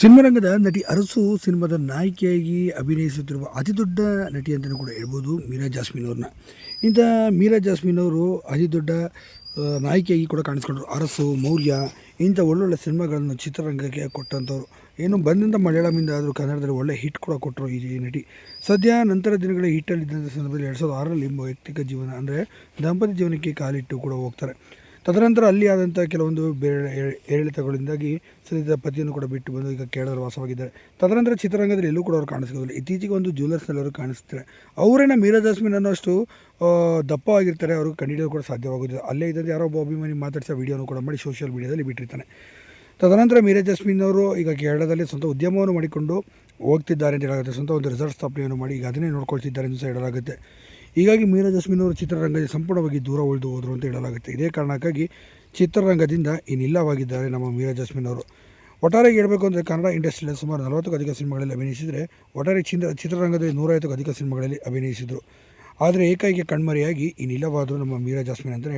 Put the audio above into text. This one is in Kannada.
ಸಿನಿಮಾರಂಗದ ನಟಿ ಅರಸು ಸಿನಿಮಾದ ನಾಯಕಿಯಾಗಿ ಅಭಿನಯಿಸುತ್ತಿರುವ ಅತಿ ದೊಡ್ಡ ನಟಿ ಅಂತಲೂ ಕೂಡ ಹೇಳ್ಬೋದು ಮೀರಾ ಜಾಸ್ಮಿನ್ ಅವ್ರನ್ನ. ಇಂಥ ಮೀರಾ ಜಾಸ್ಮಿನ್ ಅವರು ಅತಿ ದೊಡ್ಡ ನಾಯಕಿಯಾಗಿ ಕೂಡ ಕಾಣಿಸ್ಕೊಂಡ್ರು. ಅರಸು, ಮೌರ್ಯ, ಇಂಥ ಒಳ್ಳೊಳ್ಳೆ ಸಿನಿಮಾಗಳನ್ನು ಚಿತ್ರರಂಗಕ್ಕೆ ಕೊಟ್ಟಂಥವ್ರು. ಏನು ಬಂದಿಂದ ಮಲಯಾಳಮಿಂದ ಆದರೂ ಕನ್ನಡದಲ್ಲಿ ಒಳ್ಳೆ ಹಿಟ್ ಕೂಡ ಕೊಟ್ಟರು ಈ ನಟಿ. ಸದ್ಯ ನಂತರ ದಿನಗಳ ಹಿಟ್ಟಲ್ಲಿದ್ದಂಥ ಸಂದರ್ಭದಲ್ಲಿ ಎರಡು ಸಾವಿರದ ಆರರಲ್ಲಿ ವೈಯಕ್ತಿಕ ಜೀವನ ಅಂದರೆ ದಂಪತಿ ಜೀವನಕ್ಕೆ ಕಾಲಿಟ್ಟು ಕೂಡ ಹೋಗ್ತಾರೆ. ತದನಂತರ ಅಲ್ಲಿ ಆದಂಥ ಕೆಲವೊಂದು ಬೇರೆ ಏರಿಳಿತಗಳಿಂದಾಗಿ ಸದ್ಯದ ಪತಿಯನ್ನು ಕೂಡ ಬಿಟ್ಟು ಬಂದು ಈಗ ಕೇರಳದಲ್ಲಿ ವಾಸವಾಗಿದ್ದಾರೆ. ತದನಂತರ ಚಿತ್ರರಂಗದಲ್ಲಿ ಎಲ್ಲೂ ಕೂಡ ಅವರು ಕಾಣಿಸ್ಕೋದಿಲ್ಲ ಇತ್ತೀಚೆಗೆ ಒಂದು ಜ್ಯುವೆಲರ್ಸ್ನಲ್ಲಿ ಅವರು ಕಾಣಿಸ್ತಾರೆ. ಅವರೇನ ಮೀರಾ ಜಾಸ್ಮಿನ್ ಅನ್ನೋಷ್ಟು ದಪ್ಪವಾಗಿರ್ತಾರೆ ಅವರು ಕಂಡುಹಿಡಿಯೋದು ಕೂಡ ಸಾಧ್ಯವಾಗೋದಿಲ್ಲ. ಅಲ್ಲೇ ಇದ್ದಂತೆ ಯಾರೋ ಒಬ್ಬ ಅಭಿಮಾನಿ ಮಾತಾಡಿಸೋ ವಿಡಿಯೋನು ಕೂಡ ಮಾಡಿ ಸೋಷಿಯಲ್ ಮೀಡಿಯಾದಲ್ಲಿ ಬಿಟ್ಟಿರ್ತಾನೆ. ತದನಂತರ ಮೀರಾ ಜಾಸ್ಮಿನ್ ಅವರು ಈಗ ಕೇರಳದಲ್ಲಿ ಸ್ವಂತ ಉದ್ಯಮವನ್ನು ಮಾಡಿಕೊಂಡು ಹೋಗ್ತಿದ್ದಾರೆ ಅಂತ ಹೇಳಲಾಗುತ್ತೆ. ಸ್ವಂತ ಒಂದು ರೆಸಾರ್ಟ್ ಸ್ಥಾಪನೆಯನ್ನು ಮಾಡಿ ಈಗ ಅದನ್ನೇ ನೋಡ್ಕೊಳ್ತಿದ್ದಾರೆ ಎಂದು ಸಹ ಹೇಳಲಾಗುತ್ತೆ. ಹೀಗಾಗಿ ಮೀರಾ ಜಸ್ಮಿನ್ ಅವರು ಚಿತ್ರರಂಗದ ಸಂಪೂರ್ಣವಾಗಿ ದೂರ ಉಳಿದು ಹೋದರು ಅಂತ ಹೇಳಲಾಗುತ್ತೆ. ಇದೇ ಕಾರಣಕ್ಕಾಗಿ ಚಿತ್ರರಂಗದಿಂದ ಇನ್ನಿಲ್ಲವಾಗಿದ್ದಾರೆ ನಮ್ಮ ಮೀರಾ ಜಸ್ಮಿನ್ ಅವರು ಒಟ್ಟಾರೆಗೆ ಹೇಳಬೇಕು ಅಂದರೆ ಕನ್ನಡ ಇಂಡಸ್ಟ್ರಿಯಲ್ಲಿ ಸುಮಾರು ನಲವತ್ತಕ್ಕೂ ಅಧಿಕ ಸಿನಿಮಾಗಳಲ್ಲಿ ಅಭಿನಯಿಸಿದರೆ ಒಟ್ಟಾರೆ ಚಿತ್ರ, ಚಿತ್ರರಂಗದಲ್ಲಿ ನೂರೈವತ್ತಕ್ಕೂ ಅಧಿಕ ಸಿನಿಮಾಗಳಲ್ಲಿ ಅಭಿನಯಿಸಿದರು. ಆದರೆ ಏಕೈಕ ಕಣ್ಮರೆಯಾಗಿ ಇನ್ನಿಲ್ಲವಾದರು ನಮ್ಮ ಮೀರಾ ಜಾಸ್ಮಿನ್ ಅಂತಲೇ ಹೇಳಿ